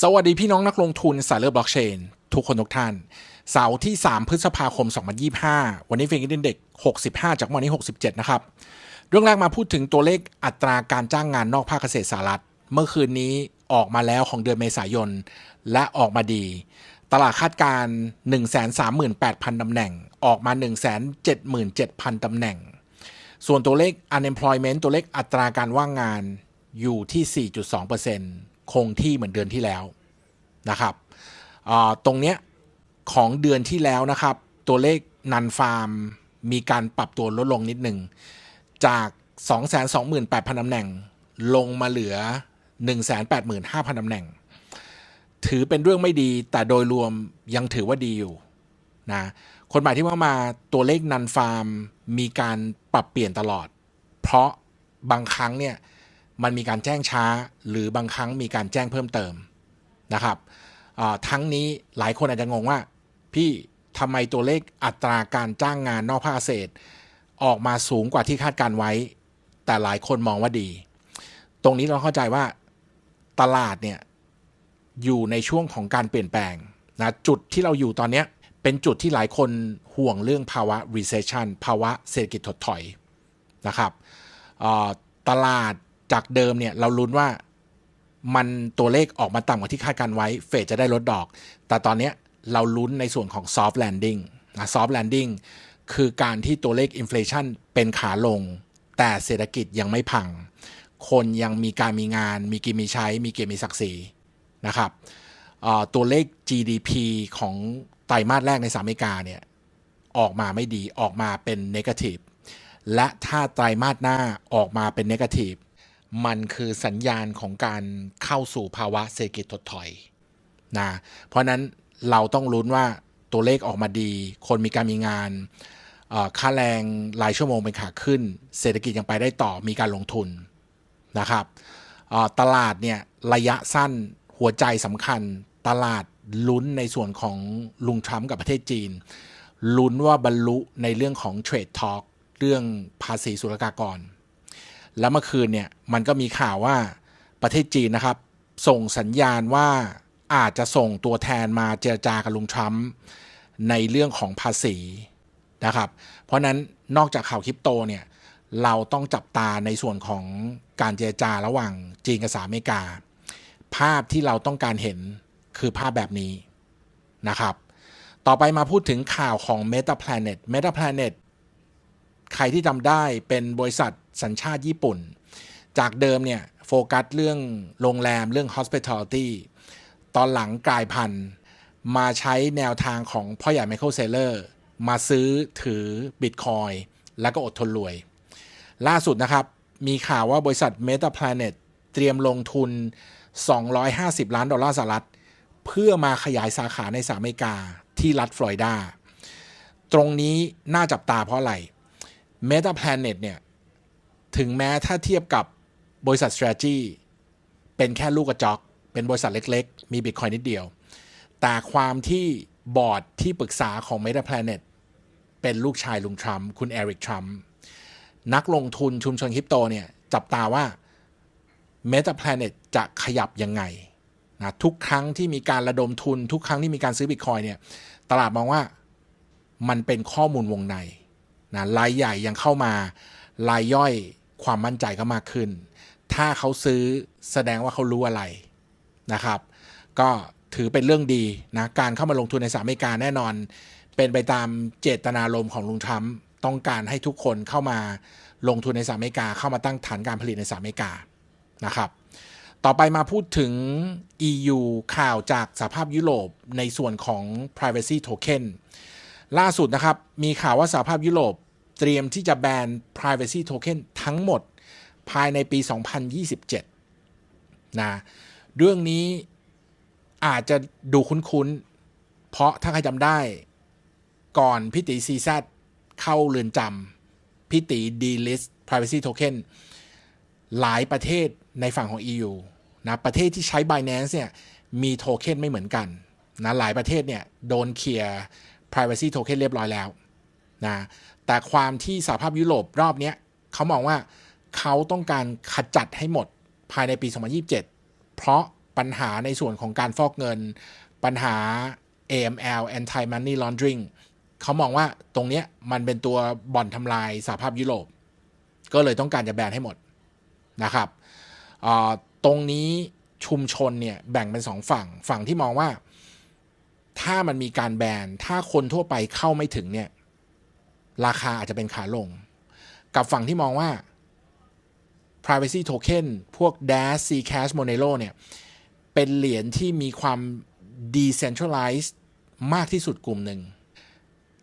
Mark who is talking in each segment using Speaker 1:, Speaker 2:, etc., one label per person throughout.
Speaker 1: สวัสดีพี่น้องนักลงทุนสายเลือกบล็อกเชน ทุกคนทุกท่าน เสาร์ที่ 3 พฤษภาคม 2025 วันนี้เฟงกินเด็ก 65 จากวันนี้ 67 นะครับ เรื่องแรกมาพูดถึงตัวเลขอัตราการจ้างงานนอกภาคเกษตรสหรัฐ เมื่อคืนนี้ออกมาแล้วของเดือนเมษายน และออกมาดี ตลาดคาดการณ์138,000 ตำแหน่ง ออกมา 177,000 ตำแหน่ง ส่วนตัวเลข unemployment ตัวเลขอัตราการว่างงานอยู่ที่ 4.2% คงที่เหมือนเดือนที่แล้วนะครับตรงเนี้ยของเดือนที่แล้วนะครับ ตัวเลขนันฟาร์มมีการปรับตัวลดลงนิดหนึ่งจาก 228,000ตำแหน่ง ลงมาเหลือ 185,000ตำแหน่ง ถือเป็นเรื่องไม่ดีแต่โดยรวมยังถือว่าดีอยู่นะคนใหม่ที่เข้ามาตัวเลขนันฟาร์มมีการปรับเปลี่ยนตลอด เพราะบางครั้งเนี่ย มันมีการแจ้งช้า หรือบางครั้งมีการแจ้งเพิ่มเติมนะครับทั้งนี้หลายคนอาจจะงงว่า พี่ทำไมตัวเลขอัตราการจ้างงานนอกภาคเกษตร ออกมาสูงกว่าที่คาดการไว้ แต่หลายคนมองว่าดี ตรงนี้เราเข้าใจว่าตลาดเนี่ยอยู่ในช่วงของการเปลี่ยนแปลงนะจุดที่เราอยู่ตอนนี้เป็นจุดที่หลายคนห่วงเรื่องภาวะ recession ภาวะเศรษฐกิจถดถอยนะครับตลาด จากเดิมเนี่ยเราลุ้นว่ามันตัวเลขออกมาต่ำกว่าที่คาดการไว้ เฟดจะได้ลดดอก แต่ตอนนี้เราลุ้นในส่วนของ soft landing นะ soft landing คือการที่ตัวเลข inflation เป็นขาลง แต่เศรษฐกิจยังไม่พัง คนยังมีการมีงาน มีกินมีใช้ มีเกียรติมีศักดิ์ศรีนะครับตัวเลข GDP ของไตรมาสแรกในสหรัฐอเมริกาเนี่ยออกมาไม่ดีออกมาเป็น negative และถ้าไตรมาสหน้าออกมาเป็น negative มันคือสัญญาณของการเข้าสู่ภาวะเศรษฐกิจถดถอยนะเพราะนั้นเราต้องลุ้นว่าตัวเลขออกมาดี คนมีการมีงานค่าแรงรายชั่วโมงเป็นขาขึ้น เศรษฐกิจยังไปได้ต่อมีการลงทุนนะครับตลาดเนี่ยระยะสั้นหัวใจสำคัญ ตลาดลุ้นในส่วนของลุงทรัมป์กับประเทศจีน ลุ้นว่าบรรลุในเรื่องของเทรดทอ l k เรื่องภาษีศุลกากร แล้วเมื่อคืนเนี่ยมันก็มีข่าวว่าประเทศจีนนะครับ ส่งสัญญาณว่าอาจจะส่งตัวแทนมาเจรจากับลุงทรัมป์ในเรื่องของภาษีนะครับ เพราะนั้นนอกจากข่าวคริปโตเนี่ยเราต้องจับตาในส่วนของการเจรจาระหว่างจีนกับสหรัฐอเมริกา ภาพที่เราต้องการเห็นคือภาพแบบนี้นะครับ ต่อไปมาพูดถึงข่าวของ Meta Planet Meta Planet ใครที่จำได้เป็นบริษัท สัญชาติญี่ปุ่น จากเดิมเนี่ยโฟกัสเรื่องโรงแรมเรื่อง hospitality ตอนหลังกลายพันธุ์มาใช้แนวทางของพ่อใหญ่ไมเคิลเซเลอร์มาซื้อถือบิตคอยแล้วก็อดทนรวย ล่าสุดนะครับ มีข่าวว่าบริษัท Meta Planet เตรียมลงทุน 250 ล้านดอลลาร์สหรัฐ เพื่อมาขยายสาขาในสหรัฐอเมริกาที่รัฐฟลอริดา ตรงนี้น่าจับตาเพราะอะไร Meta Planet เนี่ย ถึงแม้ถ้าเทียบกับบริษัท Strategy เป็นแค่ลูกกระจอก เป็นบริษัทเล็กๆ มีบิตคอยนิดเดียว แต่ความที่บอร์ดที่ปรึกษาของ Meta Planet เป็นลูกชายลุงทรัมป์คุณเอริกทรัมป์นักลงทุนชุมชนคริปโตเนี่ยจับตาว่า Meta Planet จะขยับยังไงนะทุกครั้งที่มีการระดมทุน ทุกครั้งที่มีการซื้อบิตคอยเนี่ยตลาดมองว่ามันเป็นข้อมูลวงในนะรายใหญ่ยังเข้ามารายย่อย ความมั่นใจก็มากขึ้น ถ้าเขาซื้อแสดงว่าเขารู้อะไรนะครับ ก็ถือเป็นเรื่องดีนะการเข้ามาลงทุนในสหรัฐอเมริกาแน่นอน เป็นไปตามเจตนารมณ์ของลุงทรัมป์ต้องการให้ทุกคนเข้ามาลงทุนในสหรัฐอเมริกาเข้ามาตั้งฐานการผลิตในสหรัฐอเมริกานะครับ ต่อไปมาพูดถึง EU ข่าวจากสหภาพยุโรปในส่วนของ privacy token ล่าสุดนะครับ มีข่าวว่าสหภาพยุโรป เตรียมที่จะแบน privacy token ทั้งหมดภายในปี 2027 นะ เรื่องนี้อาจจะดูคุ้นๆ เพราะถ้าใครจำได้ก่อนพิติซีซเข้าเรือนจำพิติดีลิส privacy token หลายประเทศในฝั่งของ EU นะประเทศที่ใช้ Binance เนี่ยมีโทเค็นไม่เหมือนกันนะหลายประเทศเนี่ยโดนเคลียร์ privacy token เรียบร้อยแล้วนะ แต่ความที่สหภาพยุโรปรอบนี้เขามองว่าเขาต้องการขจัดให้หมดภายในปี 2027 เพราะปัญหาในส่วนของการฟอกเงิน ปัญหา AML anti money laundering เขามองว่าตรงเนี้ยมันเป็นตัวบ่อนทำลายสหภาพยุโรป ก็เลยต้องการจะแบนให้หมดนะครับตรงนี้ชุมชนเนี่ยแบ่งเป็นสองฝั่งฝั่งที่มองว่า ถ้ามันมีการแบนถ้าคนทั่วไปเข้าไม่ถึงเนี่ย ราคาอาจจะเป็นขาลง กับฝั่งที่มองว่า privacy token พวก Dash Zcash Monero เนี่ย เป็นเหรียญที่มีความ decentralized มากที่สุดกลุ่มหนึ่ง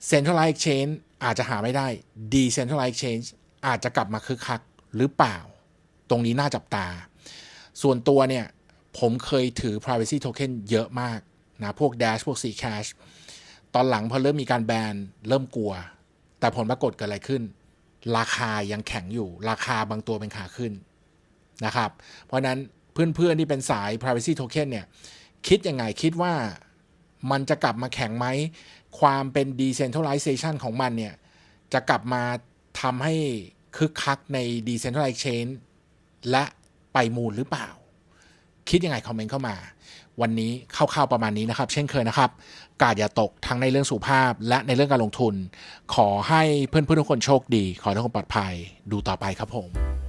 Speaker 1: centralized exchange อาจจะหาไม่ได้ decentralized exchange อาจจะกลับมาคึกคักหรือเปล่า ตรงนี้น่าจับตา ส่วนตัวเนี่ย ผมเคยถือ privacy token เยอะมากนะ พวก Dash พวก Zcash ตอนหลังพอเริ่มมีการแบนเริ่มกลัว แต่ผลปรากฏเกิดอะไรขึ้น ราคายังแข็งอยู่ ราคาบางตัวเป็นขาขึ้นนะครับ เพราะนั้นเพื่อนๆที่เป็นสาย privacy token เนี่ยคิดยังไงคิดว่ามันจะกลับมาแข็งไหม ความเป็น decentralization ของมันเนี่ย จะกลับมาทำให้คึกคักใน decentralized chain และไปมูลหรือเปล่า คิดยังไงคอมเมนต์เข้ามา วันนี้คร่าวๆประมาณนี้นะครับ เช่นเคยนะครับ กาดอย่าตกทั้งในเรื่องสุขภาพ และในเรื่องการลงทุน ขอให้เพื่อนๆทุกคนโชคดี ขอให้ทุกคนปลอดภัย ดูต่อไปครับผม